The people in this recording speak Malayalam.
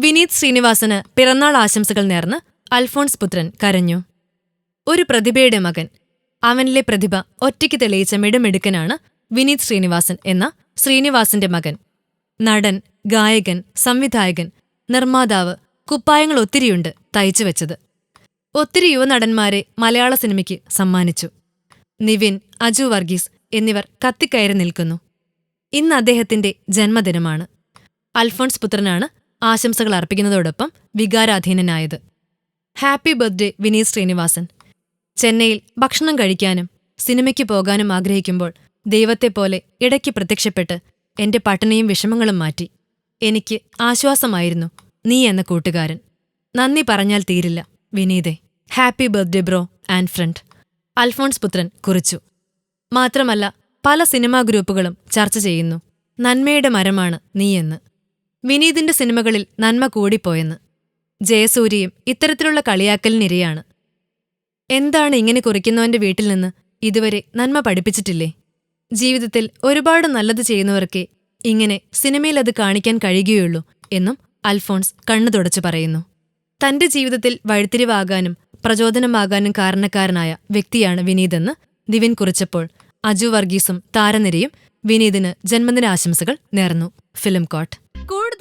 വിനീത് ശ്രീനിവാസന് പിറന്നാൾ ആശംസകൾ നേർന്ന് അൽഫോൺസ് പുത്രൻ കരഞ്ഞു. ഒരു പ്രതിഭയുടെ മകൻ. അവനിലെ പ്രതിഭ ഒറ്റയ്ക്ക് തെളിയിച്ച മിടുമിടുക്കനാണ് വിനീത് ശ്രീനിവാസൻ എന്ന ശ്രീനിവാസന്റെ മകൻ. നടൻ ഗായകൻ സംവിധായകൻ നിർമ്മാതാവ് കുപ്പായങ്ങൾ ഒത്തിരിയുണ്ട് തയ്ച്ചു വെച്ചത്. ഒത്തിരി യുവനടന്മാരെ മലയാള സിനിമയ്ക്ക് സമ്മാനിച്ചു. നിവിൻ അജു വർഗീസ് എന്നിവർ കത്തിക്കയറി നിൽക്കുന്നു. ഇന്ന് അദ്ദേഹത്തിന്റെ ജന്മദിനമാണ്. അൽഫോൺസ് പുത്രനാണ് ആശംസകൾ അർപ്പിക്കുന്നതോടൊപ്പം വികാരാധീനനായത്. Happy birthday Vineeth Sreenivasan. ചെന്നൈയിൽ ഭക്ഷണം കഴിക്കാനും സിനിമയ്ക്ക് പോകാനും ആഗ്രഹിക്കുമ്പോൾ ദൈവത്തെപ്പോലെ ഇടയ്ക്ക് പ്രത്യക്ഷപ്പെട്ട് എന്റെ പട്ടിണിയും വിഷമങ്ങളും മാറ്റി. എനിക്ക് ആശ്വാസമായിരുന്നു നീ എന്ന കൂട്ടുകാരൻ. നന്ദി പറഞ്ഞാൽ തീരില്ല വിനീതേ. Happy birthday bro and friend. Alphonse Puthren കുറിച്ചു. മാത്രമല്ല പല സിനിമാ ഗ്രൂപ്പുകളും ചർച്ച ചെയ്യുന്നു. നന്മയുടെ മരമാണ് നീയെന്ന് വിനീതിന്റെ സിനിമകളിൽ നന്മ കൂടിപ്പോയെന്ന്. ജയസൂര്യയും ഇത്തരത്തിലുള്ള കളിയാക്കലിനിരയാണ്. എന്താണ് ഇങ്ങനെ കുറിക്കുന്നവന്റെ വീട്ടിൽ നിന്ന് ഇതുവരെ നന്മ പഠിപ്പിച്ചിട്ടില്ലേ? ജീവിതത്തിൽ ഒരുപാട് നല്ലത് ചെയ്യുന്നവർക്കേ ഇങ്ങനെ സിനിമയിൽ അത് കാണിക്കാൻ കഴിയുകയുള്ളൂ എന്നും അൽഫോൺസ് കണ്ണു തുടച്ചു പറയുന്നു. തന്റെ ജീവിതത്തിൽ വഴിത്തിരിവാകാനും പ്രചോദനമാകാനും കാരണക്കാരനായ വ്യക്തിയാണ് വിനീതെന്ന് ദിവിൻ കുറിച്ചപ്പോൾ അജു വർഗീസും താരനിരയും വിനീതിന് ജന്മദിനാശംസകൾ നേർന്നു. Film coat.